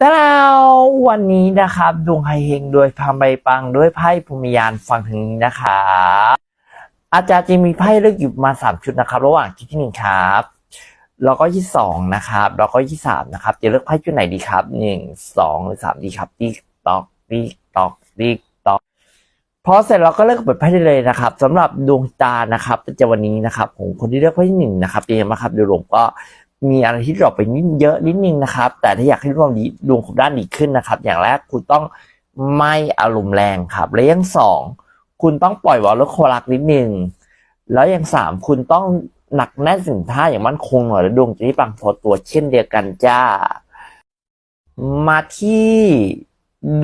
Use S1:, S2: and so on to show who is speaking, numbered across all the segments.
S1: แต่แล้ววันนี้นะครับดวงไฮเฮงโดยพามใบปังด้วยไพ่ภูมิยานฟังถึงนี้นะครับอาจารย์จะมีไพ่เลือกอยู่มาสามชุดนะครับ ระหว่างที่ที่หนึ่งครับแล้วก็ที่สองนะครับแล้วก็ที่สามนะครับ จะเลือกไพ่ชุดไหนดีครับหนึ่งสองหรือสามดีครับติ๊กตอกติ๊กตอกติ๊กตอกพอเสร็จเราก็เลือกเปิดไพ่ได้เลยนะครับสำหรับดวงตานะครับประจำวันนี้นะครับของคนที่เลือกไพ่ที่หนึ่งนะครับเป็นยังไงบ้างครับโดยรวมก็ มีอะไรที่ดรอปไปนิดเยอะนิดนึงนะครับ แต่ถ้าอยากให้ดวงดีดวงของด้านดีขึ้นนะครับ อย่างแรกคุณต้องไม่อารมณ์แรงครับและอย่างสองคุณต้องปล่อยวอลละโคลักนิดนึงแล้วอย่างสามคุณต้องหนักแน่นสินท่าอย่างมั่นคงหน่อยและดวงจะได้ปังพอตัวเช่นเดียวกันจ้า มาที่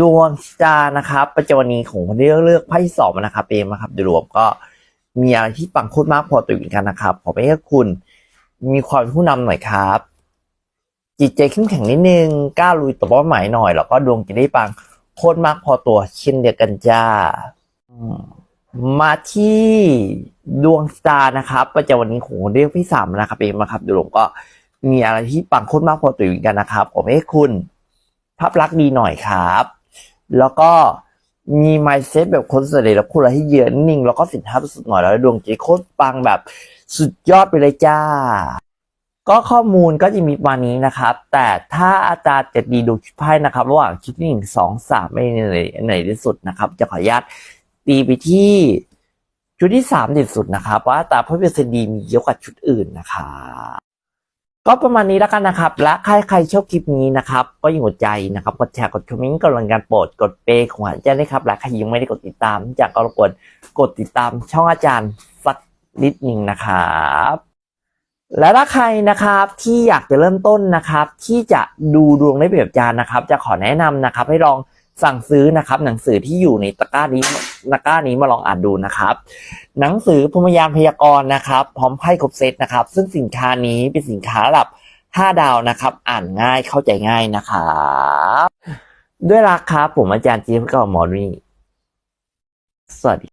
S1: ดวงชะตานะครับประจำวันนี้ของคนที่เลือกไพ่สองนะครับเองนะครับโดยรวมก็มีอะไรที่ปังโคตรมากพอตัวเหมือนกันนะครับขอให้คุณ มีความเป็นผู้นำหน่อยครับ จิตใจเข้มแข็งนิดนึงกล้าลุยต่อเป้าหมายหน่อย แล้วก็ดวงจะได้ปังโคตรมากพอตัวเช่นเดียวกันจ้ามาที่ดวงสตาร์นะครับประจำวันนี้ของคนเรียกพี่สามนะครับเองนะครับดยรวมก็มีอะไรที่ปังโคตรมากพอตัวเหมือนกันนะครับผมให้คุณภาพลักษณ์ดีหน่อยครับ แล้วก็ มีไมเซ็ตแบบคนเสน่ห์และคุณอะไรที่เยอะนิ่ง แล้วก็สินค้าสุดหน่อยแล้วดวงใจโคตรปังแบบสุดยอดไปเลยจ้า ก็ข้อมูลก็จะมีประมาณนี้นะครับ แต่ถ้าอาจารย์จะดีดูชุดไพ่นะครับระหว่างชุดหนึ่งสองสามไม่ไหนไหนที่สุดนะครับ จะขออนุญาตตีไปที่ชุดที่สามเด่นสุดนะครับ ว่าตาพื่อเป็นเซนดีมีเยอะกว่าชุดอื่นนะครับ ก็ประมาณนี้แล้วกันนะครับ และใครใครชอบคลิปนี้นะครับ ก็อย่าหัวใจนะครับ กดแชร์ กดคอมเมนต์กดลังการโปรด กดเปย์ของอาจารย์นะครับ และใครยังไม่ได้กดติดตามจากก็รบกวนกดติดตามช่องอาจารย์สักนิดหนึ่งนะครับและถ้าใครนะครับที่อยากจะเริ่มต้นนะครับ ที่จะดูดวงได้แบบอาจารย์นะครับ จะขอแนะนำนะครับ ให้ลอง สั่งซื้อนะครับ หนังสือที่อยู่ในตะกร้านี้ตะกร้านี้มาลองอ่านดูนะครับ หนังสือพมยามพยากรณ์นะครับ พร้อมไพ่ครบเซตนะครับ ซึ่งสินค้านี้เป็นสินค้าระดับ 5 ดาวนะครับ อ่านง่ายเข้าใจง่ายนะครับด้วยรักครับผมอาจารย์จี๊บกับหมอนี่สวัสดี